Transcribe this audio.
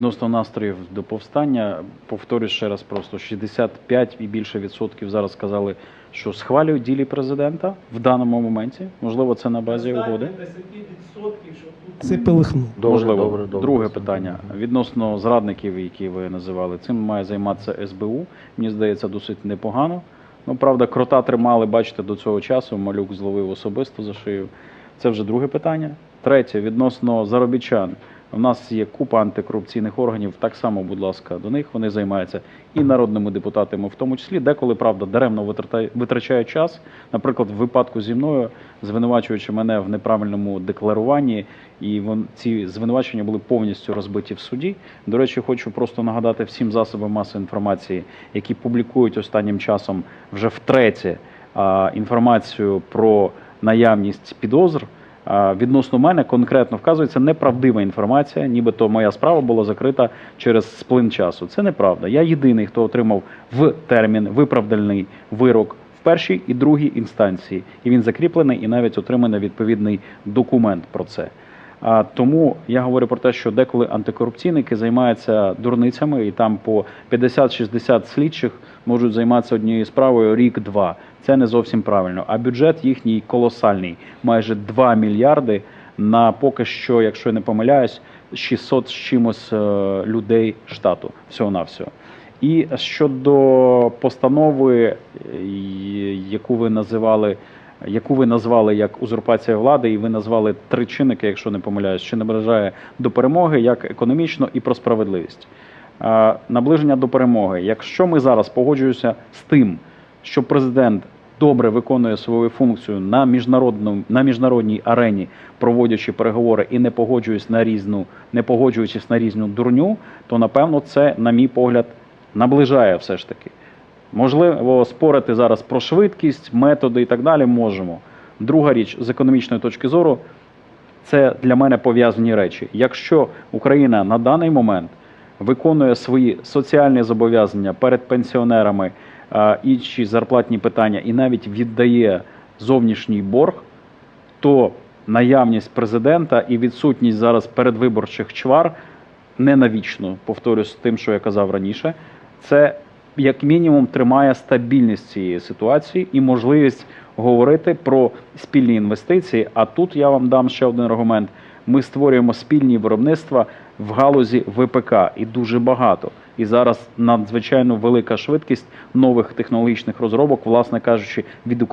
Відносно настроїв до повстання, повторюю ще раз, просто 65 і більше відсотків зараз сказали, що схвалюють ділі президента в даному моменті. Можливо, це на базі угоди. 10%, що тут Це пилихну. Добре, Можливо, добре, добре. друге питання відносно зрадників, які ви називали. Цим має займатися СБУ. Мені здається, досить непогано. Ну, правда, крота тримали, бачите, до цього часу. Малюк зловив особисто за шию. Це вже друге питання. Третє, відносно заробітчан. У нас є купа антикорупційних органів. Так само, будь ласка, до них вони займаються і народними депутатами, в тому числі, деколи правда даремно витрачають час. Наприклад, в випадку зі мною, звинувачуючи мене в неправильному декларуванні, і ці звинувачення були повністю розбиті в суді. До речі, хочу просто нагадати всім засобам масової інформації, які публікують останнім часом вже втретє інформацію про наявність підозр. Відносно мене конкретно вказується неправдива інформація, нібито моя справа була закрита через сплин часу. Це неправда. Я єдиний, хто отримав в термін виправдальний вирок в першій і другій інстанції, і він закріплений, і навіть отриманий відповідний документ про це. А тому я говорю про те, що деколи антикорупційники займаються дурницями, і там по 50-60 слідчих можуть займатися однією справою рік-два. Це не зовсім правильно. А бюджет їхній колосальний, майже 2 мільярди на поки що, якщо я не помиляюсь, 600 з чимось е, людей штату всього на всього. І щодо постанови, е, яку ви називали яку ви назвали як узурпація влади, і ви назвали три чинники, якщо не помиляюсь, що наближає до перемоги як економічно і про справедливість. Е, Наближення до перемоги. Якщо ми зараз погоджуємося з тим, що президент добре виконує свою функцію на міжнародному на міжнародній арені, проводячи переговори і не погоджуючись на різну, не погоджуючись на різну дурню, то напевно це, на мій погляд, наближає все ж таки. Можливо, спорити зараз про швидкість, методи і так далі можемо. Друга річ з економічної точки зору, це для мене пов'язані речі. Якщо Україна на даний момент виконує свої соціальні зобов'язання перед пенсіонерами, інші зарплатні питання і навіть віддає зовнішній борг, то наявність президента і відсутність зараз передвиборчих чвар не навічно, повторюсь тим, що я казав раніше, це як мінімум тримає стабільність цієї ситуації і можливість говорити про спільні інвестиції. А тут я вам дам ще один аргумент: ми створюємо спільні виробництва в галузі ВПК і дуже багато. І зараз надзвичайно велика швидкість нових технологічних розробок, власне кажучи, від України.